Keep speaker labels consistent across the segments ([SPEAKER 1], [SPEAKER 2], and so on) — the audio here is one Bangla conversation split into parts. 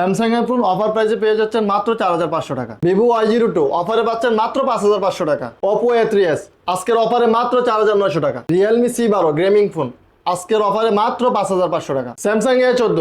[SPEAKER 1] স্যামসাং এর ফোন অফার প্রাইসে পেয়ে যাচ্ছেন মাত্র চার হাজার পাঁচশো টাকা। ভিভো ওয়াই জিরো টু অফারে পাচ্ছেন মাত্র পাঁচ হাজার পাঁচশো টাকা। ওপো এ থ্রি এস আজকের অফারে মাত্র চার হাজার নয়শো টাকা। রিয়েলমি সি বারো গেমিং ফোন আজকের অফারে মাত্র পাঁচ হাজার পাঁচশো টাকা। স্যামসাং এ চোদ্দ,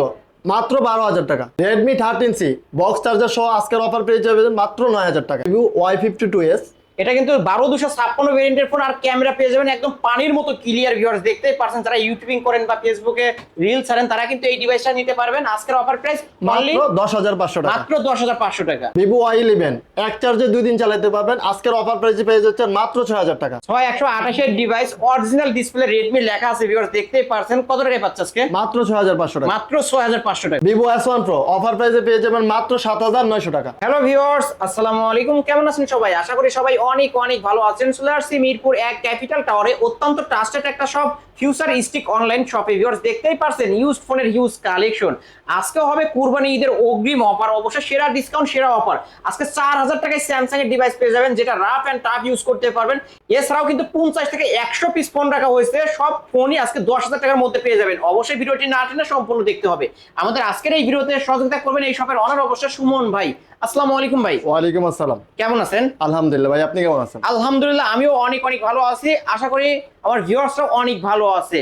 [SPEAKER 1] মাত্র বারো হাজার টাকা। Redmi thirteen C box charger সহ আজকের অফার পেয়ে যাবেন মাত্র নয় হাজার টাকা। Vivo Y fifty two S
[SPEAKER 2] এটা কিন্তু বারো দুশো ছাপ্পান্ন ভেরিয়েন্টের ফোন আর ক্যামেরা পেয়ে যাবেন একদম পানির মতো ক্লিয়ার ভিউয়ার্স দেখতেই পারছেন। যারা ইউটিউবিং করেন বা ফেসবুকে রিল ছাড়েন তারা কিন্তু এই ডিভাইসটা নিতে পারবেন। আজকের অফার প্রাইস
[SPEAKER 1] মাত্র দশ হাজার পাঁচশো টাকা।
[SPEAKER 2] মাত্র দশ হাজার পাঁচশো টাকা।
[SPEAKER 1] ভিভো ওয়াই ইলেভেন এক চার্জে দুই দিন চালাতে পারবেন। আজকের অফার প্রাইসে পেয়ে যাচ্ছেন মাত্র ছয় হাজার টাকা।
[SPEAKER 2] ছয় একশো আঠাশের ডিভাইস অরিজিনাল ডিসপ্লে রেডমি লেখা আছে ভিউয়ার্স দেখতেই পারছেন। কত টাকায় পাচ্ছে আজকে?
[SPEAKER 1] মাত্র ছয় হাজার পাঁচশো টাকা।
[SPEAKER 2] মাত্র ছয় হাজার পাঁচশো টাকা।
[SPEAKER 1] Vivo S one pro offer প্রাইসে পেয়ে যাবেন মাত্র সাত হাজার নয়শো টাকা।
[SPEAKER 2] হ্যালো ভিউয়ার্স আসসালামু আলাইকুম। কেমন আছেন সবাই? আশা করি সবাই অনেক অনেক ভালো আছেন। চলে আসছি মিরপুর এক ক্যাপিটাল টাওয়ারে। অত্যন্ত ট্রাস্টেড একটা শপ ফিউচার স্টিক অনলাইন শপে ভিউয়ার্স দেখতেই পারছেন ইউজড ফোনের হিউজ কালেকশন আজকে হবে কুরবানি ঈদের অগ্রিম অফার অবশ্যই সেরা ডিসকাউন্ট সেরা অফার আজকে চার হাজার টাকায় স্যামসাং এর ডিভাইস পেয়ে যাবেন, যেটা রাফ অ্যান্ড টাফ ইউজ করতে পারবেন। এছাড়াও কিন্তু পঞ্চাশ থেকে একশো পিস ফোন রাখা হয়েছে। সব ফোনই আজকে দশ হাজার টাকার মধ্যে পেয়ে যাবেন। অবশ্যই ভিডিওটি না টেনে সম্পূর্ণ দেখতে হবে। আমাদের আজকের এই ভিডিওতে সহযোগিতা করবেন এই শপের অনার অবশ্যই সুমন ভাই। আসসালামু আলাইকুম ভাই।
[SPEAKER 1] ওয়ালাইকুম আসসালাম।
[SPEAKER 2] কেমন আছেন?
[SPEAKER 1] আলহামদুলিল্লাহ ভাই আপনি কেমন আছেন?
[SPEAKER 2] আলহামদুলিল্লাহ আমিও অনেক অনেক ভালো আছি। আশা করি আমার ভিউয়ার্সরাও অনেক ভালো আছে।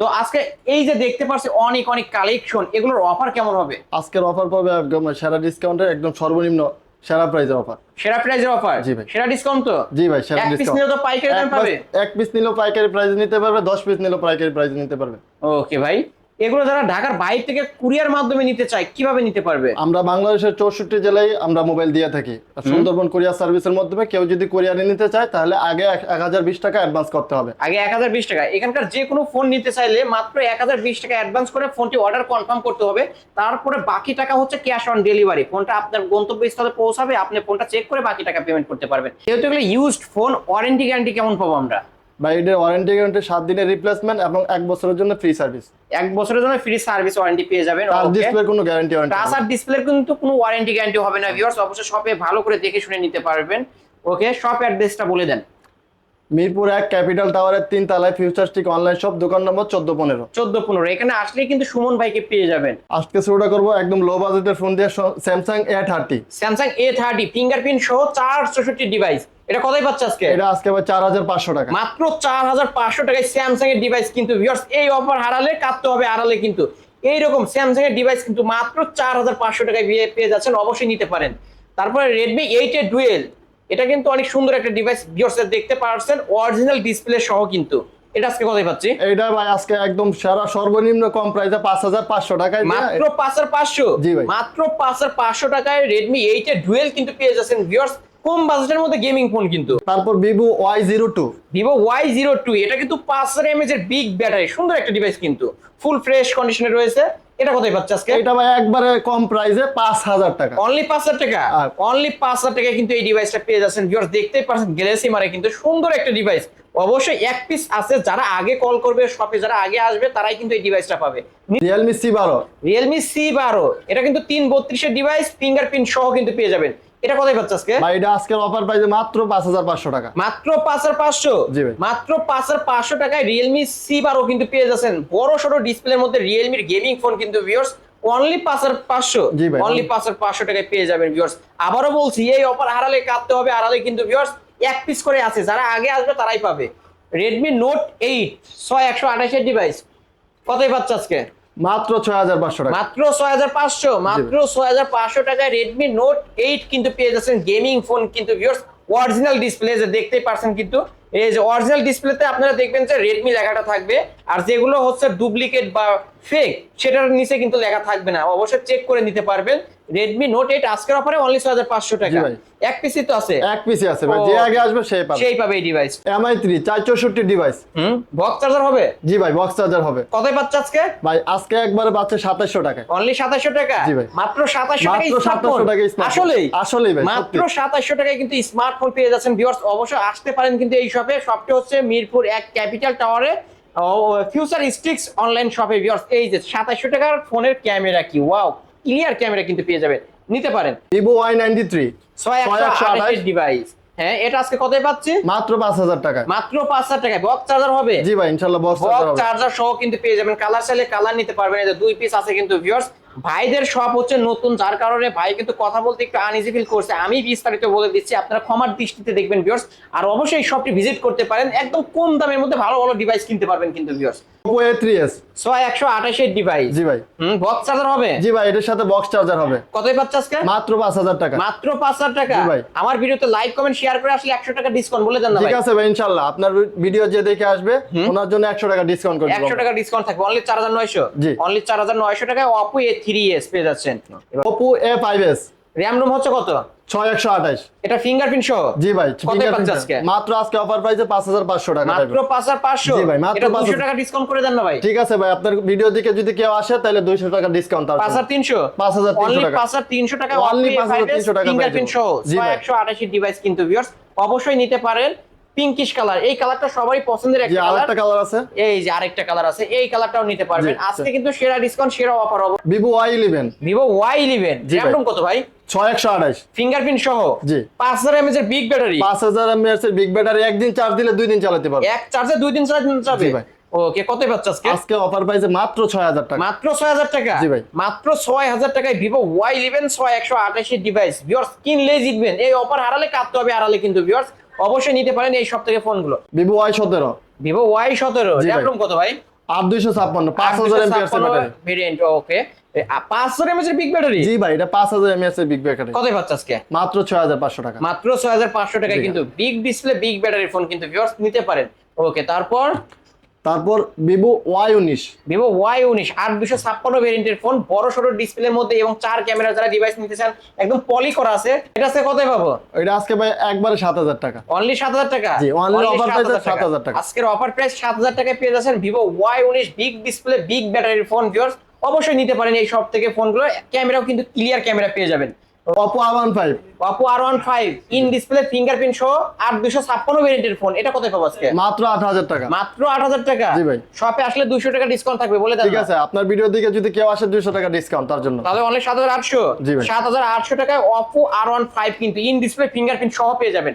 [SPEAKER 2] তো আজকে এই যে দেখতে পাচ্ছি অনেক অনেক কালেকশন এগুলোর অফার কেমন হবে?
[SPEAKER 1] আজকের অফার পাবে একদম সেরা ডিসকাউন্টে একদম সর্বনিম্ন সেরা প্রাইজের অফার
[SPEAKER 2] সেরা প্রাইজের অফার
[SPEAKER 1] জি ভাই।
[SPEAKER 2] সেরা ডিসকাউন্ট তো?
[SPEAKER 1] জি ভাই সেরা
[SPEAKER 2] এক পিস নিলে তো পাইকারি দাম পাবে?
[SPEAKER 1] এক পিস নিলেও পাইকারি প্রাইস নিতে পারবে দশ পিস নিলেও পাইকারি প্রাইস নিতে পারবে।
[SPEAKER 2] ওকে ভাই। এগুলো যারা ঢাকার বাইরে থেকে কুরিয়ার মাধ্যমে নিতে চায় কীভাবে নিতে পারবে?
[SPEAKER 1] আমরা বাংলাদেশের চৌষট্টি জেলায় আমরা মোবাইল দিয়ে থাকি। সুন্দরবন কোরিয়ার সার্ভিসের মাধ্যমে কেউ যদি কোরিয়ারে নিতে চায় তাহলে আগে এক হাজার বিশ টাকা অ্যাডভান্স করতে হবে।
[SPEAKER 2] আগে এক হাজার বিশ টাকা। এখানকার যে কোনো ফোন নিতে চাইলে মাত্র এক হাজার বিশ টাকা অ্যাডভান্স করে ফোনটি অর্ডার কনফার্ম করতে হবে। তারপরে বাকি টাকা হচ্ছে ক্যাশ অন ডেলিভারি ফোনটা আপনার গন্তব্যস্থলে পৌঁছাবে আপনি ফোনটা চেক করে বাকি টাকা পেমেন্ট করতে পারবেন। যেহেতু এগুলো ইউজড ফোন ওয়ারেন্টি গ্যারান্টি কেমন পাবো আমরা?
[SPEAKER 1] বা এটার ওয়ারেন্টি গ্যারান্টি সাত দিনের রিপ্লেসমেন্ট এবং এক বছরের জন্য ফ্রি সার্ভিস
[SPEAKER 2] এক বছরের জন্য ফ্রি সার্ভিস ওয়ারেন্টি পেয়ে যাবেন
[SPEAKER 1] তার ডিসপ্লের কোনো গ্যারান্টি ওয়ারেন্টি
[SPEAKER 2] টাচ আর ডিসপ্লের কিন্তু কোনো ওয়ারেন্টি গ্যারান্টি হবে না ভিউয়ার্স অবশ্যই শপে ভালো করে দেখে শুনে নিতে পারবেন ওকে শপ অ্যাড্রেসটা বলে দেন।
[SPEAKER 1] মিরপুর এক ক্যাপিটাল টাওয়ারের তিন তলায় ফিউচারস্টিক অনলাইন শপ দোকান নম্বর চোদ্দ পনেরো।
[SPEAKER 2] চোদ্দ পনেরো। এখানে আসলেই কিন্তু সুমন ভাইকে পেয়ে যাবেন।
[SPEAKER 1] আজকে শুরুটা করব একদম লো বাজেটের ফোন দিয়ে Samsung A thirty
[SPEAKER 2] Samsung A thirty fingerprint সহ চার চৌষট্টি ডিভাইস এটা কতই পাচ্ছে আজকে?
[SPEAKER 1] এটা আজকে আবার চার হাজার পাঁচশো টাকা।
[SPEAKER 2] মাত্র চার হাজার পাঁচশো টাকায় স্যামসাং এর ডিভাইস কিন্তু ভিউয়ার্স এই অফার হারালে কাটতে হবে আড়ালে কিন্তু। এইরকম স্যামসাং এর ডিভাইস কিন্তু মাত্র চার হাজার পাঁচশো টাকায় পেয়ে- যাচ্ছেন অবশ্যই নিতে পারেন। তারপরে এর ডুয়েল এটা কিন্তু অনেক সুন্দর একটা ডিভাইস ভিউয়ার্স দেখতে পারছেন অরিজিনাল ডিসপ্লে সহ কিন্তু। এটা আজকে কতই পাচ্ছি?
[SPEAKER 1] এইটা ভাই আজকে একদম সেরা সর্বনিম্ন কম প্রাইসে পাঁচ হাজার পাঁচশো টাকায়
[SPEAKER 2] মাত্র পাঁচ হাজার পাঁচশো?
[SPEAKER 1] জি ভাই।
[SPEAKER 2] মাত্র পাঁচ হাজার পাঁচশো টাকায় রেডমি এইট এর ডুয়েল কিন্তু পেয়ে যাচ্ছেন ভিউয়ার্স কম বাজেটের মধ্যে গেমিং ফোন কিন্তু।
[SPEAKER 1] তারপর Vivo Y zero two
[SPEAKER 2] Vivo Y zero two এটা কিন্তু পাঁচ হাজার এমএচ এর বিগ ব্যাটারি সুন্দর একটা ডিভাইস কিন্তু। ফুল ফ্রেশ কন্ডিশনে রয়েছে। এটা কোথায় পাচ্ছে আজকে?
[SPEAKER 1] এটা ভাই একবারে কম প্রাইসে পাঁচ হাজার টাকা।
[SPEAKER 2] অনলি পাঁচ হাজার টাকা? অনলি পাঁচ হাজার টাকা কিন্তু এই ডিভাইসটা পেয়ে যাচ্ছেন। ভিউয়ার্স দেখতেই পাচ্ছেন গ্যালাক্সি মারে কিন্তু সুন্দর একটা ডিভাইস অবশ্যই এক পিস আছে যারা আগে কল করবে শপে যারা আগে আসবে তারাই কিন্তু এই ডিভাইসটা পাবে।
[SPEAKER 1] রিয়েলমি সি বারো
[SPEAKER 2] রিয়েলমি সি বারো এটা কিন্তু তিন বত্রিশের ডিভাইস ফিঙ্গারপ্রিন্ট সহ কিন্তু পেয়ে যাবেন। এটা পাচ্ছে আজকে?
[SPEAKER 1] ভাই এটা আজকের অফার প্রাইসে মাত্র পাঁচ হাজার পাঁচশো টাকা।
[SPEAKER 2] মাত্র পাঁচ হাজার পাঁচশো?
[SPEAKER 1] জি ভাই।
[SPEAKER 2] মাত্র পাঁচ হাজার পাঁচশো টাকায় রিয়েলমি সি বারো কিন্তু পেয়ে যাচ্ছেন। বড় সড়ো ডিসপ্লের মধ্যে রিয়েলমির গেমিং ফোন কিন্তু ভিউয়ার্স অনলি পাঁচ হাজার পাঁচশো।
[SPEAKER 1] জি ভাই।
[SPEAKER 2] অনলি পাঁচ হাজার পাঁচশো টাকায় পেয়ে যাবেন ভিউয়ার্স আবারও বলছি এই অফার হারালে কাটতে হবে হারালে কিন্তু ভিউয়ার্স এক পিস করে আছে। যারা আগে আসবে তারাই পাবে। রেডমি নোট এইট ছয় একশো আঠাশের ডিভাইস কতই পাচ্ছে আজকে?
[SPEAKER 1] মাত্র ছয় হাজার পাঁচশো টাকা।
[SPEAKER 2] মাত্র ছয় হাজার পাঁচশো মাত্র ছয় হাজার পাঁচশো টাকায় রেডমি নোট এইট কিন্তু পেয়ে যাচ্ছেন গেমিং ফোন কিন্তু ভিউয়ার্স অরিজিনাল ডিসপ্লে যে দেখতেই পারছেন কিন্তু এই যে অরিজিনাল ডিসপ্লেতে আপনারা দেখবেন যে রেডমি লেখাটা থাকবে আর যেগুলো হচ্ছে ডুপ্লিকেট বা ফেক সেটার নিচে কিন্তু লেখা থাকবে না। অবশ্যই চেক করে নিতে পারবেন। রেডমি নোট এইট আজকের অফারে অনলি ছয় হাজার পাঁচশো টাকা।
[SPEAKER 1] ভাই।
[SPEAKER 2] এক পিসি তো আছে।
[SPEAKER 1] এক পিসি আছে ভাই। যে আগে আসবে সেই পাবে।
[SPEAKER 2] সেই পাবে এই ডিভাইস
[SPEAKER 1] এমআই থ্রি চার চৌষট্টি ডিভাইস
[SPEAKER 2] হুম? বক্স চার্জার হবে?
[SPEAKER 1] জি ভাই বক্স চার্জার হবে।
[SPEAKER 2] কতই পাচ্ছে আজকে?
[SPEAKER 1] ভাই আজকে একবারে পাচ্ছে সাতাশশো টাকা।
[SPEAKER 2] অনলি সাতাশশো টাকা?
[SPEAKER 1] জি ভাই।
[SPEAKER 2] মাত্র সাতাশশো টাকা
[SPEAKER 1] মাত্র সাতাশশো টাকায় smartphone।
[SPEAKER 2] আসলেই।
[SPEAKER 1] আসলেই ভাই
[SPEAKER 2] মাত্র
[SPEAKER 1] সত্যি।
[SPEAKER 2] সাতাশশো টাকায় কিন্তু স্মার্টফোন পেয়ে যাচ্ছেন ভিউয়ার্স অবশ্যই আসতে পারেন কিন্তু এই শপে শপটি হচ্ছে মিরপুর এক ক্যাপিটাল টাওয়ারে ফিউচার স্টিক্স অনলাইন শপে ভিউয়ার্স এই যে সাতাশশো টাকার ফোনের ক্যামেরা কি? ওয়াও ক্লিয়ার ক্যামেরা কিন্তু পেয়ে যাবেন। নিতে পারেন।
[SPEAKER 1] ভিভো ওয়াই নাইনটি থ্রি
[SPEAKER 2] ছয় একশো ডিভাইস হ্যাঁ এটা আজকে কতই পাচ্ছি?
[SPEAKER 1] মাত্র পাঁচ হাজার টাকা।
[SPEAKER 2] মাত্র পাঁচ হাজার টাকায়। বক্স চার্জার হবে?
[SPEAKER 1] জি ভাই ইনশাল্লাহ বক্স চার্জার
[SPEAKER 2] বক্স চার্জার সহ কিন্তু পেয়ে যাবেন। কালার চাইলে কালার নিতে পারবেন। এই যে দুই পিস আছে কিন্তু ভিউয়ার্স ভাইদের সব হচ্ছে নতুন যার কারণে ভাই কিন্তু কথা বলতে একটু আনইজি ফিল করছে। আমি বিস্তারিত বলে দিচ্ছি আপনারা ক্ষমার দৃষ্টিতে দেখবেন ভিউয়ার্স আর অবশ্যই এই শপটি ভিজিট করতে পারেন একদম কম দামের মধ্যে ভালো ভালো ডিভাইস কিনতে পারবেন কিন্তু viewers
[SPEAKER 1] Oppo A three S
[SPEAKER 2] ছয় ডিভাইস
[SPEAKER 1] জি ভাই।
[SPEAKER 2] হুম বক্স চার্জার হবে?
[SPEAKER 1] জি ভাই এটার সাথে বক্স চার্জার হবে।
[SPEAKER 2] কতই পাচ্ছে আজকে?
[SPEAKER 1] মাত্র পাঁচ হাজার টাকা।
[SPEAKER 2] মাত্র পাঁচ হাজার টাকা?
[SPEAKER 1] জি ভাই।
[SPEAKER 2] আমার ভিডিওতে লাইক কমেন্ট শেয়ার করে আসলে একশো টাকা ডিসকাউন্ট বলে দেন না ভাই।
[SPEAKER 1] ঠিক আছে ভাই ইনশাল্লাহ। আপনার ভিডিও যে দেখে আসবে ওনার জন্য একশো টাকা ডিসকাউন্ট করে দেবো।
[SPEAKER 2] টাকা ডিসকাউন্ট থাকবে অনলি চার হাজার নয়শো?
[SPEAKER 1] জি।
[SPEAKER 2] অনলি চার হাজার নয়শো টাকায় অপো এ থ্রি এস পেয়ে যাচ্ছেন।
[SPEAKER 1] Oppo A five S
[SPEAKER 2] RAM ROM হচ্ছে কত?
[SPEAKER 1] ছয় একশো আঠাশ।
[SPEAKER 2] এটা ফিঙ্গারপ্রিন্ট সহ?
[SPEAKER 1] জি ভাই? মাত্র আজকে অফার প্রাইসে পাঁচ হাজার পাঁচশো টাকা
[SPEAKER 2] মাত্র। পাঁচ হাজার পাঁচশো?
[SPEAKER 1] জি ভাই, মাত্র
[SPEAKER 2] এটা
[SPEAKER 1] 5,000
[SPEAKER 2] দুশো টাকা ডিসকাউন্ট করে দেন না ভাই।
[SPEAKER 1] ঠিক আছে ভাই আপনার ভিডিও দিকে যদি কেউ আসে তাহলে দুইশো টাকা ডিসকাউন্ট
[SPEAKER 2] পাঁচ হাজার তিনশো?
[SPEAKER 1] 5,300
[SPEAKER 2] অনলি
[SPEAKER 1] টাকা।
[SPEAKER 2] পাঁচ হাজার তিনশো টাকা
[SPEAKER 1] 5,300 টাকা
[SPEAKER 2] ফিঙ্গারপ্রিন্ট সহ। একশো আঠাশি ডিভাইস কিন্তু ভিউয়ার্স অবশ্যই নিতে পারেন। পিঙ্কিশ কালার এই কালারটা সবারই পছন্দের একটা কালার
[SPEAKER 1] আরেকটা কালার আছে।
[SPEAKER 2] এই যে আরেকটা কালার আছে। এই কালারটাও নিতে পারবেন। আজকে কিন্তু সেরা ডিসকাউন্ট সেরা অফার হবে।
[SPEAKER 1] Vivo Y eleven
[SPEAKER 2] Vivo Y eleven. RAM কত ভাই?
[SPEAKER 1] ছয় একশো আঠাশ।
[SPEAKER 2] ফিঙ্গারপ্রিন্ট সহ।
[SPEAKER 1] জি।
[SPEAKER 2] পাঁচ হাজার এমএচ এর বিগ ব্যাটারি
[SPEAKER 1] পাঁচ হাজার এমএএস এর বিগ ব্যাটারি একদিন চার্জ দিলে দুই দিন চালাতে পারবে।
[SPEAKER 2] এক চার্জে দুই দিন
[SPEAKER 1] ভাই।
[SPEAKER 2] ওকে কত পাচ্ছে আজকে?
[SPEAKER 1] আজকে অফার প্রাইসে মাত্র ছয় হাজার টাকা।
[SPEAKER 2] মাত্র ছয় হাজার টাকা?
[SPEAKER 1] জি ভাই।
[SPEAKER 2] মাত্র ছয় হাজার টাকায় ভিভো ওয়াই ইলেভেন ছয় একশো আঠাশি ডিভাইস ভিওর্স কিনলে জিতবেন। এই অফার হারালে কাটতে হবে হারালে কিন্তু অবশ্যই নিতে পারেন এই সব থেকে ফোনগুলো।
[SPEAKER 1] ভিভো ওয়াই সতেরো।
[SPEAKER 2] ভিভো ওয়াই সতেরো। র্যাম কত ভাই?
[SPEAKER 1] আট দুইশো ছাপ্পান্ন পাঁচ হাজার এমপিএস
[SPEAKER 2] ভেরিয়েন্ট ওকে পাঁচ হাজার এমএচ এর বিগ ব্যাটারি
[SPEAKER 1] জি ভাই এটা পাঁচ হাজার এমএস এর বিগ ব্যাটারি
[SPEAKER 2] কত পাচ্ছে আজকে?
[SPEAKER 1] মাত্র ছয় হাজার পাঁচশো টাকা।
[SPEAKER 2] মাত্র ছয় হাজার পাঁচশো টাকায় কিন্তু big display big battery phone কিন্তু ভিউয়ার্স নিতে পারেন। ওকে তারপর?
[SPEAKER 1] তারপর ভিভো ওয়াই উনিশ।
[SPEAKER 2] ভিভো ওয়াই উনিশ আট দুশো ছাপ্পান্ন ভেরিয়েন্টের ফোন বড় সড়ো ডিসপ্লের মধ্যে এবং চার ক্যামেরা যারা ডিভাইস নিতে চান একদম পলি করা আছে। এটা আছে কতই পাবো?
[SPEAKER 1] এটা আজকে ভাই একবারে সাত হাজার টাকা।
[SPEAKER 2] অনলি সাত হাজার টাকা?
[SPEAKER 1] জি, Only offer
[SPEAKER 2] 7,000
[SPEAKER 1] price 7,000 টাকা।
[SPEAKER 2] আজকের অফার প্রাইস সাত হাজার টাকায় পেয়ে যাচ্ছেন ভিভো ওয়াই উনিশ বিগ ডিসপ্লে বিগ ব্যাটারির ফোন ভিউয়ার্স অবশ্যই নিতে পারেন এই সব থেকে ফোনগুলো ক্যামেরাও কিন্তু ক্লিয়ার ক্যামেরা পেয়ে যাবেন।
[SPEAKER 1] Oppo R one five
[SPEAKER 2] in display fingerprint সহ আট দুশো ছাপ্পান্ন ভেরিয়েন্টের ফোন এটা কত পাবো আজকে?
[SPEAKER 1] মাত্র আট হাজার টাকা।
[SPEAKER 2] মাত্র আট হাজার টাকা?
[SPEAKER 1] জি ভাই।
[SPEAKER 2] শপে আসলে দুশো টাকা ডিসকাউন্ট থাকবে বলে দেন
[SPEAKER 1] ঠিক আছে আপনার ভিডিও দিকে যদি কেউ আসে দুইশো টাকা ডিসকাউন্ট তার জন্য।
[SPEAKER 2] তাহলে অনলি সাত হাজার আটশো।
[SPEAKER 1] জি ভাই।
[SPEAKER 2] সাত হাজার আটশো টাকায় অপো আর ওয়ান ফাইভ কিন্তু ইন ডিসপ্লে ফিঙ্গারপ্রিন্ট সহ পেয়ে যাবেন।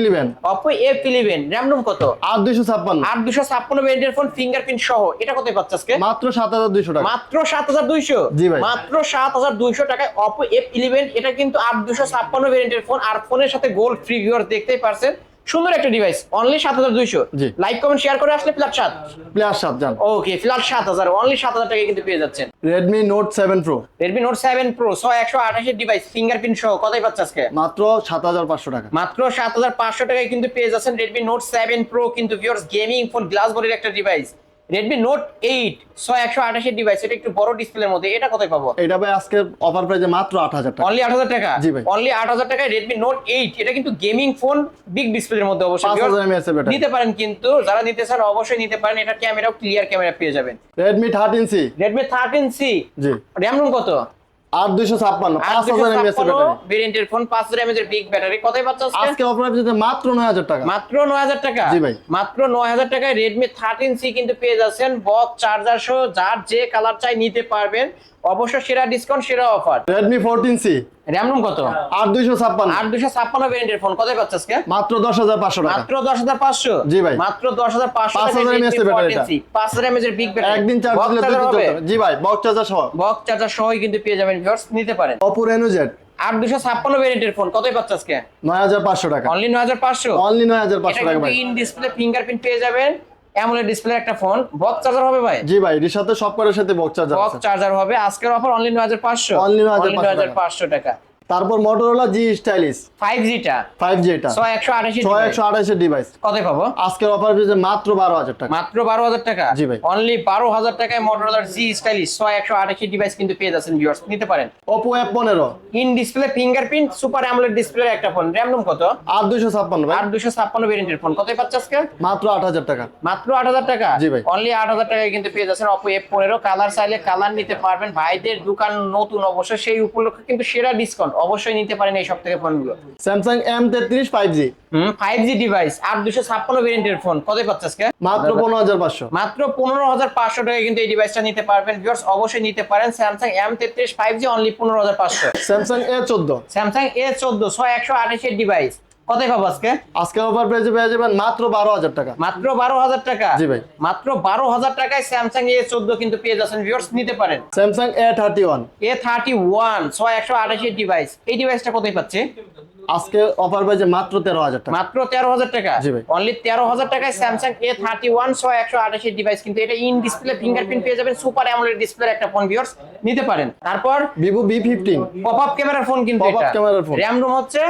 [SPEAKER 1] Eleven
[SPEAKER 2] Oppo F eleven RAM ROM কত?
[SPEAKER 1] আট দুইশো ছাপ্পান্ন।
[SPEAKER 2] আট দুশো ছাপ্পান্ন ভেরিয়েন্টের ফোন ফিঙ্গারপ্রিন্ট সহ। এটা কত পাচ্ছে আজকে?
[SPEAKER 1] মাত্র সাত হাজার দুইশো টাকা।
[SPEAKER 2] মাত্র সাত হাজার দুইশো?
[SPEAKER 1] জি ভাই।
[SPEAKER 2] মাত্র সাত হাজার দুইশো টাকায় অপো এফ ইলেভেন এটা কিন্তু আট দুশো ছাপ্পান্ন ভেরিয়েন্টের ফোন আর ফোনের সাথে গোল্ড ফ্রি ভিউয়ার দেখতেই পারছেন। সুন্দর একটা ডিভাইস অনলি সাত হাজার দুইশো। লাইক কমেন্ট শেয়ার করে আসলে প্লাস সাত।
[SPEAKER 1] প্লেয়ার সাত যান
[SPEAKER 2] ওকে ফ্ল্যাট সাত হাজার অনলি সাত হাজার টাকায় কিন্তু পেয়ে যাচ্ছেন।
[SPEAKER 1] Redmi Note seven Pro
[SPEAKER 2] Redmi Note seven Pro ছয় একশো আঠাশের ডিভাইস ফিঙ্গারপ্রিন্ট সহ কতই পাচ্ছে আজকে?
[SPEAKER 1] মাত্র সাত হাজার পাঁচশো টাকা।
[SPEAKER 2] মাত্র সাত হাজার পাঁচশো টাকায় কিন্তু পেয়ে যাচ্ছেন রেডমি নোট সেভেন প্রো কিন্তু ভিউয়ার্স গেমিং ফোন গ্লাস বডির একটা ডিভাইস রেডমি নোট এইট ছয় একশো আঠাশের ডিভাইস এটা একটু বড় ডিসপ্লের মধ্যে এটা কোথায় পাবো?
[SPEAKER 1] এটা ভাই আজকে অফার প্রাইসে মাত্র আট হাজার টাকা।
[SPEAKER 2] অনলি আট হাজার টাকা?
[SPEAKER 1] জি ভাই।
[SPEAKER 2] অনলি আট হাজার টাকায় রেডমি নোট এইট এটা কিন্তু গেমিং ফোন বিগ ডিসপ্লের মধ্যে অবশ্যই। নিতে পারেন কিন্তু যারা নিতে চান অবশ্যই নিতে পারেন এটা ক্যামেরাও ক্লিয়ার ক্যামেরা পেয়ে যাবেন।
[SPEAKER 1] Redmi thirteen C
[SPEAKER 2] Redmi thirteen C
[SPEAKER 1] জি।
[SPEAKER 2] র্যাম রুম কত?
[SPEAKER 1] আট দুইশো ছাপ্পান্ন এমএএস এর ব্যাটারি।
[SPEAKER 2] ভেরিয়েন্টের ফোন পাঁচ হাজার এমএজ এর বিগ ব্যাটারি কোথায় পাচ্ছ আজকে?
[SPEAKER 1] আজকে অফার প্রাইসে মাত্র নয় হাজার টাকা।
[SPEAKER 2] মাত্র টাকা?
[SPEAKER 1] জি ভাই।
[SPEAKER 2] মাত্র নয় হাজার টাকায় রেডমি থার্টিন সি কিন্তু পেয়ে যাচ্ছেন। বক্স চার্জার সহ যার যে কালার চাই নিতে পারবেন। অবশ্য সেরা ডিসকাউন্ট সেরা offer
[SPEAKER 1] fourteen C
[SPEAKER 2] RAM ROM কত?
[SPEAKER 1] আট দুইশো ছাপ্পান্ন।
[SPEAKER 2] আট দুশো ছাপ্পান্ন ভেরিয়েন্টের ফোন কোথায় পাচ্ছে আজকে?
[SPEAKER 1] মাত্র দশ হাজার পাঁচশো টাকা।
[SPEAKER 2] মাত্র দশ হাজার পাঁচশো?
[SPEAKER 1] জি ভাই।
[SPEAKER 2] মাত্র দশ হাজার পাঁচশো
[SPEAKER 1] 5,000 mAh ব্যাটারি এটা।
[SPEAKER 2] পাঁচ হাজার এমএজ এর বিগ ব্যাটারি
[SPEAKER 1] একদিন চার্জ দিলে চলতে হবে। জি ভাই বক্স চার্জার সহ।
[SPEAKER 2] বক্স চার্জার সহই কিন্তু পেয়ে যাবেন ভিউয়ার্স নিতে পারেন।
[SPEAKER 1] অপো রেনো জেড
[SPEAKER 2] আট দুশো ছাপ্পান্ন ভেরিয়েন্টের ফোন কতই পাচ্ছে আজকে?
[SPEAKER 1] নয় হাজার পাঁচশো টাকা।
[SPEAKER 2] অনলি নয় হাজার পাঁচশো?
[SPEAKER 1] অনলি নয় হাজার পাঁচশো টাকা
[SPEAKER 2] ইন ডিসপ্লে ফিঙ্গারপ্রিন্ট পেয়ে যাবেন। অ্যামোলেড ডিসপ্লে একটা ফোন বক্স চার্জার হবে ভাই?
[SPEAKER 1] জি ভাই এর সাথে সব করার সাথে বক্স চার্জার
[SPEAKER 2] বক্স চার্জার হবে। আজকের অফার অনলি নয় হাজার পাঁচশো।
[SPEAKER 1] Only 9,500
[SPEAKER 2] পাঁচশো টাকা।
[SPEAKER 1] তারপর মোটরোলা জি স্টাইলিশ
[SPEAKER 2] ফাইভ জিটা
[SPEAKER 1] ফাইভ জি এটা
[SPEAKER 2] ছয় একশো আঠাশি
[SPEAKER 1] ছয় একশো আঠাশের ডিভাইস
[SPEAKER 2] কত পাবো?
[SPEAKER 1] আজকের অফার পেয়েছে মাত্র বারো হাজার টাকা।
[SPEAKER 2] মাত্র বারো হাজার টাকা?
[SPEAKER 1] জি ভাই।
[SPEAKER 2] অনলি বারো হাজার টাকায় মোটরোলার জি স্টাইলিশ ছয় একশো আঠাশি ডিভাইস কিন্তু পেয়ে যাচ্ছেন ভিউয়ার্স নিতে পারেন।
[SPEAKER 1] এফ পনেরো।
[SPEAKER 2] In display fingerprint super AMOLED display একটা ফোন র্যাম রুম কত?
[SPEAKER 1] আট দুইশো ছাপ্পান্ন ভাই।
[SPEAKER 2] আট দুশো ছাপ্পান্ন ভেরিয়েন্টের ফোন কতই পাচ্ছে আজকে?
[SPEAKER 1] মাত্র আট হাজার টাকা।
[SPEAKER 2] মাত্র আট হাজার টাকা?
[SPEAKER 1] জি ভাই।
[SPEAKER 2] অনলি আট হাজার টাকায় কিন্তু পেয়ে যাচ্ছেন এফ পনেরো। কালার চাইলে কালার নিতে পারবেন। ভাইদের দোকান নতুন অবশ্য। সেই উপলক্ষে কিন্তু সেরা ডিসকাউন্ট অবশ্যই নিতে পারেন এই সব থেকে ফোনগুলো।
[SPEAKER 1] স্যামসাং এম তেত্রিশ ফাইভ জি
[SPEAKER 2] হুম ফাইভ জি ডিভাইস আট দুশো ছাপ্পান্ন ভেরিয়েন্টের ফোন কত পাচ্ছে আজকে?
[SPEAKER 1] মাত্র পনেরো হাজার পাঁচশো।
[SPEAKER 2] মাত্র পনেরো হাজার পাঁচশো টাকায় কিন্তু এই ডিভাইসটা নিতে পারবেন। ভিউয়ার্স অবশ্যই নিতে পারেন। স্যামসাং এম তেত্রিশ ফাইভ জি অনলি পনেরো হাজার পাঁচশো।
[SPEAKER 1] স্যামসাং এ চোদ্দ।
[SPEAKER 2] স্যামসাং এ চোদ্দ ছয় একশো আঠাশের ডিভাইস কতই পাবো আজকে?
[SPEAKER 1] আজকে অফার প্রাইসে পেয়ে যাবেন মাত্র বারো হাজার টাকা।
[SPEAKER 2] মাত্র বারো হাজার টাকা?
[SPEAKER 1] জি ভাই।
[SPEAKER 2] মাত্র বারো হাজার টাকায় স্যামসাং এ চোদ্দ কিন্তু পেয়ে যাচ্ছেন ভিউয়ার্স নিতে পারেন।
[SPEAKER 1] Samsung A thirty one
[SPEAKER 2] A thirty one ছয় একশো আঠাশি ডিভাইস এই ডিভাইসটা কোথায় পাচ্ছে?
[SPEAKER 1] আজকে অফার প্রাইসে মাত্র তেরো হাজার টাকা।
[SPEAKER 2] মাত্র তেরো হাজার টাকা?
[SPEAKER 1] জি ভাই।
[SPEAKER 2] অনলি তেরো হাজার টাকায় ছয় একশো আঠাশি ডিভাইস কিন্তু এটা ইন ডিসপ্লে ফিঙ্গারপ্রিন্ট পেয়ে যাবেন সুপার অ্যামোলেড ডিসপ্লে একটা ফোন ভিউয়ার্স নিতে পারেন। তারপর
[SPEAKER 1] Vivo V fifteen
[SPEAKER 2] pop up ক্যামেরার ফোন কিন্তু
[SPEAKER 1] Pop-up camera র phone।
[SPEAKER 2] র্যাম রোম হচ্ছে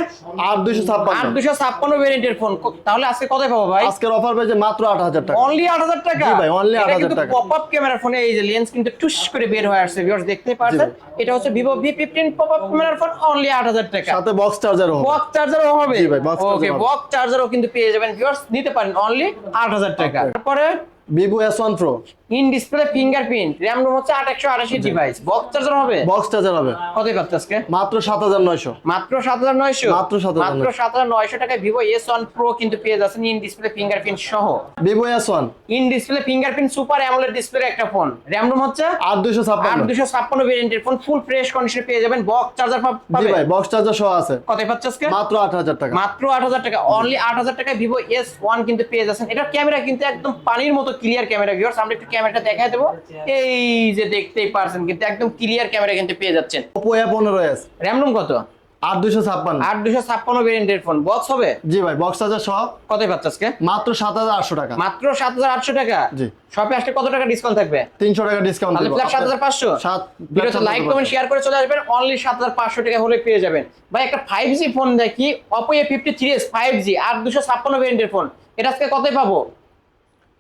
[SPEAKER 1] আট দুইশো
[SPEAKER 2] আট
[SPEAKER 1] ছাপ্পান্ন
[SPEAKER 2] দুশো ছাপ্পান্ন ভেরিয়েন্টের ফোন তাহলে আজকে কত পাবো ভাই?
[SPEAKER 1] আজকের অফার প্রাইসে মাত্র আট হাজার টাকা।
[SPEAKER 2] অনলি আট হাজার টাকা?
[SPEAKER 1] জি ভাই, only 8,000 টাকা।
[SPEAKER 2] পপ আপ ক্যামেরা ফোনে এই যে লেন্স কিন্তু টুস করে বের হয়ে আসছে ভিউয়ার্স দেখতে পাচ্ছেন এটা হচ্ছে Vivo V fifteen pop up ক্যামেরার ফোন অনলি আট হাজার টাকা।
[SPEAKER 1] সাথে বক্স চার্জারও
[SPEAKER 2] বক্স চার্জারও হবে।
[SPEAKER 1] জি ভাই,
[SPEAKER 2] ওকে
[SPEAKER 1] বক
[SPEAKER 2] বক্স চার্জারও কিন্তু পেয়ে যাবেন ভিউয়ার্স নিতে পারেন অনলি আট হাজার টাকা।
[SPEAKER 1] Okay.
[SPEAKER 2] তারপরে
[SPEAKER 1] Vivo S one Pro
[SPEAKER 2] in display fingerprint RAM ROM হচ্ছে আট একশো আঠাশি ডিভাইস বক্স চার্জার হবে?
[SPEAKER 1] বক্স চার্জার হবে।
[SPEAKER 2] কত পাচ্ছে আজকে?
[SPEAKER 1] মাত্র সাত হাজার নয়শো।
[SPEAKER 2] মাত্র সাত হাজার নয়শো?
[SPEAKER 1] মাত্র 7,900
[SPEAKER 2] মাত্র সাত হাজার নয়শো টাকায় ভিভো এস ওয়ান প্রো কিন্তু পেয়ে যাচ্ছেন ইন ডিসপ্লে ফিঙ্গারপ্রিন্ট সহ।
[SPEAKER 1] S one
[SPEAKER 2] in display fingerprint super AMOLED display একটা ফোন র্যাম রোম হচ্ছে
[SPEAKER 1] আট দুইশো
[SPEAKER 2] আট
[SPEAKER 1] ছাপ্পান্ন
[SPEAKER 2] দুশো ছাপ্পান্ন ভেরিয়েন্টের ফোন ফুল ফ্রেশ কন্ডিশনে পেয়ে যাবেন। বক্স চার্জার
[SPEAKER 1] জি ভাই বক্স চার্জার সহ আছে।
[SPEAKER 2] কত পাচ্ছে আজকে?
[SPEAKER 1] মাত্র আট হাজার টাকা।
[SPEAKER 2] মাত্র আট হাজার টাকা। অনলি আট হাজার টাকায় ভিভো এস ওয়ান কিন্তু পেয়ে যাচ্ছেন। এটা ক্যামেরা কিন্তু একদম পানির মতো ক্লিয়ার ক্যামেরা ভিউয়ার্স আমরা একটু ক্যামেরাটা দেখাই দেবো। এই যে দেখতেই পারছেন কিন্তু একদম ক্লিয়ার ক্যামেরা কিন্তু পেয়ে যাচ্ছেন।
[SPEAKER 1] ওপো এ পনেরো এস
[SPEAKER 2] র্যাম রোম কত?
[SPEAKER 1] আট দুইশো ছাপ্পান্ন।
[SPEAKER 2] আট দুশো ছাপ্পান্ন ভেরিয়েন্টের ফোন বক্স হবে?
[SPEAKER 1] জি ভাই বক্স চার্জার সহ
[SPEAKER 2] কত পাচ্ছে আজকে?
[SPEAKER 1] মাত্র সাত হাজার আটশো টাকা।
[SPEAKER 2] মাত্র সাত হাজার আটশো টাকা?
[SPEAKER 1] জি।
[SPEAKER 2] শপে আসলে কত টাকা ডিসকাউন্ট থাকবে?
[SPEAKER 1] তিনশো টাকা ডিসকাউন্ট
[SPEAKER 2] তাহলে সাত হাজার পাঁচশো?
[SPEAKER 1] সাত
[SPEAKER 2] লাইক কমেন্ট শেয়ার করে চলে আসবেন। অনলি সাত হাজার পাঁচশো টাকা হলে পেয়ে যাবেন। ভাই একটা ফাইভ জি ফোন দেখি। Oppo A fifty three S five G আট দুশো ছাপ্পান্ন ভেরিয়েন্টের ফোন এটা আজকে কতই পাবো?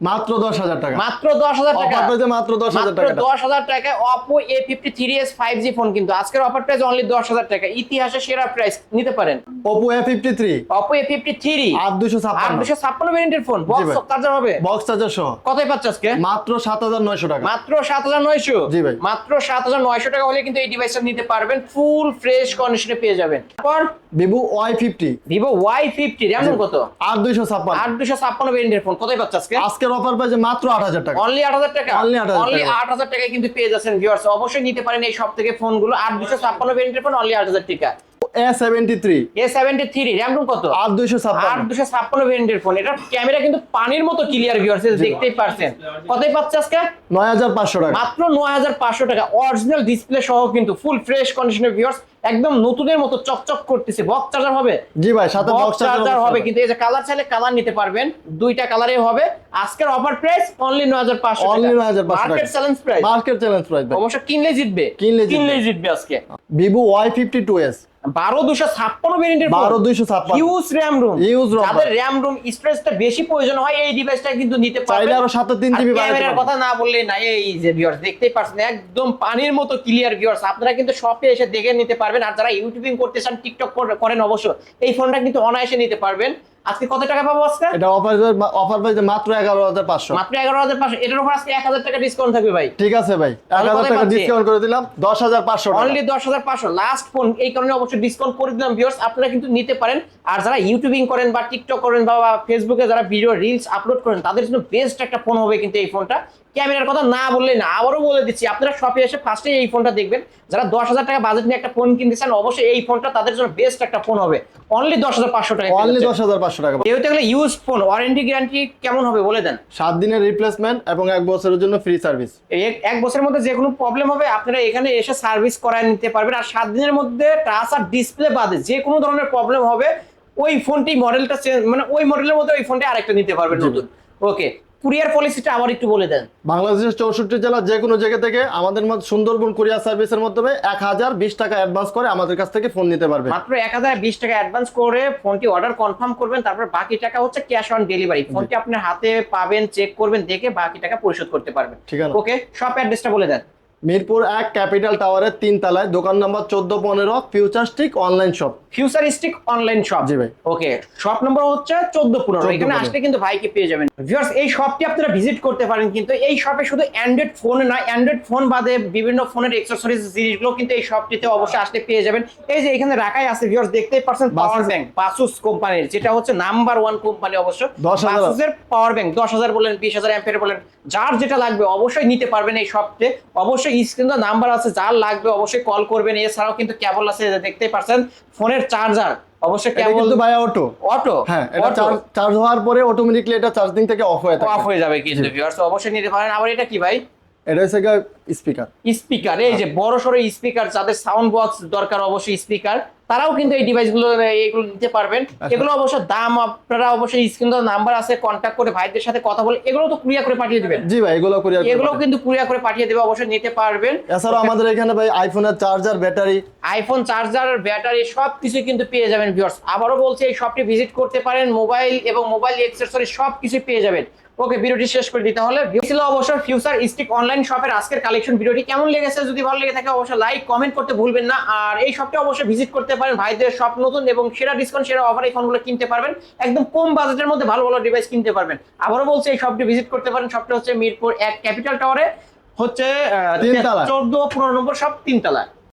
[SPEAKER 1] মাত্র দশ হাজার টাকা।
[SPEAKER 2] মাত্র দশ হাজার টাকা।
[SPEAKER 1] অফার মাত্র দশ হাজার টাকা
[SPEAKER 2] দশ হাজার টাকায় Oppo A fifty three S five G phone কিন্তু। আজকের অফার প্রাইস অনলি দশ হাজার টাকা। ইতিহাসে সেরা প্রাইস নিতে পারেন।
[SPEAKER 1] Oppo A fifty three
[SPEAKER 2] Oppo A fifty three
[SPEAKER 1] আট দুশো
[SPEAKER 2] আট দুশো ছাপ্পান্ন ভেরিয়েন্টের ফোন বক্স চার্জার হবে।
[SPEAKER 1] বক্স চার্জার সহ।
[SPEAKER 2] কতই পাচ্ছে আজকে?
[SPEAKER 1] মাত্র সাত হাজার নয়শো টাকা।
[SPEAKER 2] মাত্র সাত হাজার নয়শো।
[SPEAKER 1] জি ভাই।
[SPEAKER 2] মাত্র সাত হাজার নয়শো টাকা হলে কিন্তু এই ডিভাইসটা নিতে পারবেন। ফুল ফ্রেশ কন্ডিশনে পেয়ে যাবেন। তারপর
[SPEAKER 1] Vivo Y fifty
[SPEAKER 2] Vivo Y fifty RAM কত?
[SPEAKER 1] আট দুইশো ছাপ্পান্ন।
[SPEAKER 2] আট দুশো ছাপ্পান্ন ভেরিয়েন্টের ফোন কোথায় পাচ্ছে আজকে
[SPEAKER 1] আজকের অফার পাইছে মাত্র আট হাজার টাকা।
[SPEAKER 2] অনলি আট হাজার টাকা?
[SPEAKER 1] অনলি 8,000
[SPEAKER 2] অনলি
[SPEAKER 1] টাকা।
[SPEAKER 2] আট হাজার টাকায় কিন্তু পেয়ে যাচ্ছেন ভিউয়ার্স অবশ্যই নিতে পারেন এই সব থেকে ফোনগুলো আট দুশো ছাপ্পান্ন ভেরিয়েন্টের ফোন অনলি আট হাজার টাকা।
[SPEAKER 1] A seventy three
[SPEAKER 2] A seventy three কত? ভেরিয়েন্টের ফোন এটা ক্যামেরা কিন্তু পানির মতো ক্লিয়ার ভিউয়ার্স দেখতেই পারছেন। কতই পাচ্ছে আজকে?
[SPEAKER 1] টাকা।
[SPEAKER 2] মাত্র অরিজিনাল ডিসপ্লে সহ কিন্তু ফুল ফ্রেশ কন্ডিশনের ভিউয়ার্স একদম নতুনের মতো চকচক করতেছে। বক্স চার্জার হবে?
[SPEAKER 1] জি ভাই সাথে
[SPEAKER 2] বক্স চার্জার হবে কিন্তু এই যে কালার চাইলে কালার নিতে পারবেন। দুইটা কালারে হবে। আজকের অফার প্রাইস অনলি নয় হাজার পাঁচশো
[SPEAKER 1] Only 9,500 টাকা।
[SPEAKER 2] Market challenge price
[SPEAKER 1] market challenge price
[SPEAKER 2] অবশ্য কিনলে জিতবে।
[SPEAKER 1] কিনলে জিতবে।
[SPEAKER 2] আজকে।
[SPEAKER 1] টু এস
[SPEAKER 2] বারো দুশো ছাপ্পান্ন ভেরিয়েন্টের
[SPEAKER 1] বারো দুশো ছাপ্পান্ন।
[SPEAKER 2] Use RAM ROM
[SPEAKER 1] use ROM
[SPEAKER 2] যাদের র্যাম রুম বেশি প্রয়োজন হয় এই ডিভাইসটা কিন্তু নিতে
[SPEAKER 1] চাইলে
[SPEAKER 2] পারবেন
[SPEAKER 1] আরও সাথে তিন জিবি
[SPEAKER 2] ক্যামেরার কথা না বললে না এই যে ভিউয়ার্স দেখতেই পারছেন একদম পানির মতো ক্লিয়ার ভিউয়ার্স আপনারা কিন্তু শপে এসে দেখে নিতে পারবেন। আর যারা ইউটিউবিং করতে চান টিকটক করেন অবশ্য এই ফোনটা কিন্তু অনায়াসে নিতে পারবেন। আজকে কত টাকা পাবো আজকে?
[SPEAKER 1] এটা অফার অফার পাইছে মাত্র এগারো হাজার পাঁচশো।
[SPEAKER 2] মাত্র এগারো হাজার পাঁচশো। এটার উপর আজকে এক হাজার টাকা ডিসকাউন্ট থাকবে ভাই।
[SPEAKER 1] ঠিক আছে ভাই। এক
[SPEAKER 2] তাহলে
[SPEAKER 1] হাজার
[SPEAKER 2] কতই
[SPEAKER 1] টাকা ডিসকাউন্ট করে দিলাম দশ হাজার পাঁচশো
[SPEAKER 2] অনলি দশ হাজার পাঁচশো। লাস্ট ফোন এই কারণে অবশ্যই ডিসকাউন্ট করে দিলাম ভিউয়ার্স আপনারা কিন্তু নিতে পারেন। আর যারা ইউটিউবিং করেন বা টিকটক করেন বা ফেসবুকে যারা ভিডিও রিলস আপলোড করেন তাদের জন্য বেস্ট একটা ফোন হবে কিন্তু এই ফোনটা ক্যামেরার কথা না বললে না আবারও বলে দিচ্ছি আপনারা শপে এসে ফার্স্টে এই ফোনটা দেখবেন। যারা দশ হাজার টাকা বাজেট নিয়ে একটা ফোন কিনতে চান অবশ্যই এই ফোনটা তাদের জন্য বেস্ট একটা ফোন হবে। অনলি দশ হাজার পাঁচশো টাকা
[SPEAKER 1] অনলি দশ হাজার পাঁচশো টাকা।
[SPEAKER 2] যেহেতু এগুলো ইউজ ফোন ওয়ারেন্টি গ্যারান্টি কেমন হবে বলে দেন।
[SPEAKER 1] সাত দিনের রিপ্লেসমেন্ট এবং এক বছরের জন্য ফ্রি সার্ভিস
[SPEAKER 2] এক- এক বছরের মধ্যে যে কোনো প্রবলেম হবে আপনারা এখানে এসে সার্ভিস করায় নিতে পারবেন। আর সাত দিনের মধ্যে টাচ আর ডিসপ্লে বাদে যে কোনো ধরনের প্রবলেম হবে ওই ফোনটি মডেলটা চেঞ্জ মানে ওই মডেলের মধ্যে ওই ফোনটি আরেকটা নিতে পারবেন নতুন। ওকে কুরিয়ার পলিসিটা আবার একটু বলে দেন।
[SPEAKER 1] বাংলাদেশের চৌষট্টি জেলার যে কোনো জায়গা থেকে আমাদের মধ্যে সুন্দরবন কুরিয়ার সার্ভিসের মাধ্যমে এক হাজার বিশ টাকা অ্যাডভান্স করে আমাদের কাছ থেকে ফোন নিতে পারবে।
[SPEAKER 2] মাত্র এক হাজার বিশ টাকা অ্যাডভান্স করে ফোনটি অর্ডার কনফার্ম করবেন তারপর বাকি টাকা হচ্ছে ক্যাশ অন ডেলিভারি ফোনটি আপনার হাতে পাবেন চেক করবেন দেখে বাকি টাকা পরিশোধ করতে পারবেন।
[SPEAKER 1] ঠিক আছে।
[SPEAKER 2] ওকে সব অ্যাড্রেসটা বলে দেন।
[SPEAKER 1] মিরপুর এক ক্যাপিটাল টাওয়ারের তিন তলায় দোকান নম্বর চোদ্দ পনেরো futuristic online shop
[SPEAKER 2] futuristic online shop
[SPEAKER 1] জি ভাই।
[SPEAKER 2] ওকে শপ নম্বর হচ্ছে চোদ্দ পনেরো।
[SPEAKER 1] 14
[SPEAKER 2] এখানে
[SPEAKER 1] 15
[SPEAKER 2] আসলে কিন্তু ভাইকে পেয়ে যাবেন। ভিউয়ার্স এই শপটি আপনারা ভিজিট করতে পারেন কিন্তু এই শপে শুধু অ্যান্ড্রয়েড ফোন না অ্যান্ড্রয়েড ফোন বাদে বিভিন্ন ফোনের এক্সেসরিজ জিনিসগুলো কিন্তু এই শপটিতে অবশ্যই আসলে পেয়ে যাবেন। এই যে এখানে রাখাই আছে ভিউয়ার্স দেখতেই পারছেন পাওয়ার ব্যাংক বাসুস কোম্পানির যেটা হচ্ছে নাম্বার ওয়ান কোম্পানি অবশ্য।
[SPEAKER 1] 10,000
[SPEAKER 2] বাসুসের পাওয়ার ব্যাংক দশ হাজার বলেন বিশ হাজার অ্যাম্পিয়ার বলেন যার যেটা লাগবে অবশ্যই নিতে পারবেন এই শপতে অবশ্যই স্ক্রিনে নাম্বার আছে যার লাগবে অবশ্যই কল করবেন। এছাড়াও কিন্তু কেবল আছে দেখতেই পারছেন ফোনের চার্জার অবশ্যই কেবল
[SPEAKER 1] কিন্তু ভাই অটো
[SPEAKER 2] অটো
[SPEAKER 1] হ্যাঁ এটা চার্জ হওয়ার পরে অটোমেটিকলি এটা চার্জিং থেকে অফ হয়ে
[SPEAKER 2] অফ হয়ে যাবে কিন্তু ভিউয়ার্স অবশ্যই নিতে পারেন। আবার এটা কি ভাই?
[SPEAKER 1] এটা হচ্ছে স্পিকার
[SPEAKER 2] স্পিকার এই যে বড় সড়ো স্পিকার যাদের সাউন্ড বক্স দরকার অবশ্যই স্পিকার তারাও কিন্তু এই ডিভাইসগুলো এগুলো নিতে পারবেন। এগুলো অবশ্য দাম আপনারা অবশ্যই স্ক্রিন নাম্বার আছে কন্ট্যাক্ট করে ভাইদের সাথে কথা বলে এগুলো তো কুরিয়া করে পাঠিয়ে দিবেন।
[SPEAKER 1] জি ভাই এগুলো কুরিয়ার
[SPEAKER 2] এগুলো কিন্তু কুরিয়া করে পাঠিয়ে দেবে অবশ্যই নিতে পারবেন।
[SPEAKER 1] এছাড়াও আমাদের এখানে ভাই আইফোনের charger battery
[SPEAKER 2] iPhone charger battery সব কিছু কিন্তু পেয়ে যাবেন ভিউয়ার্স আবারও বলছি এই শপটি ভিজিট করতে পারেন মোবাইল এবং মোবাইল অ্যাক্সেসরি সব কিছু পেয়ে যাবেন। ওকে ভিডিওটি শেষ করে দিতে হলে ছিল অবশ্যই ফিউচার স্টিক অনলাইন শপের আজকের কালেকশন ভিডিওটি কেমন লেগেছে যদি ভালো লেগে থাকে অবশ্যই লাইক কমেন্ট করতে ভুলবেন না। আর এই শপটি অবশ্যই ভিজিট করতে পারেন। ভাইদের সব নতুন এবং সেরা ডিসকাউন্ট সেরা অফার এই ফোনগুলো কিনতে পারবেন। একদম কম বাজেটের মধ্যে ভালো ভালো ডিভাইস কিনতে পারবেন। আবারও বলছি এই শপটি ভিজিট করতে পারেন। শপটি হচ্ছে মিরপুর এক ক্যাপিটাল টাওয়ারে হচ্ছে চোদ্দ পনেরো নম্বর সব তিনতলা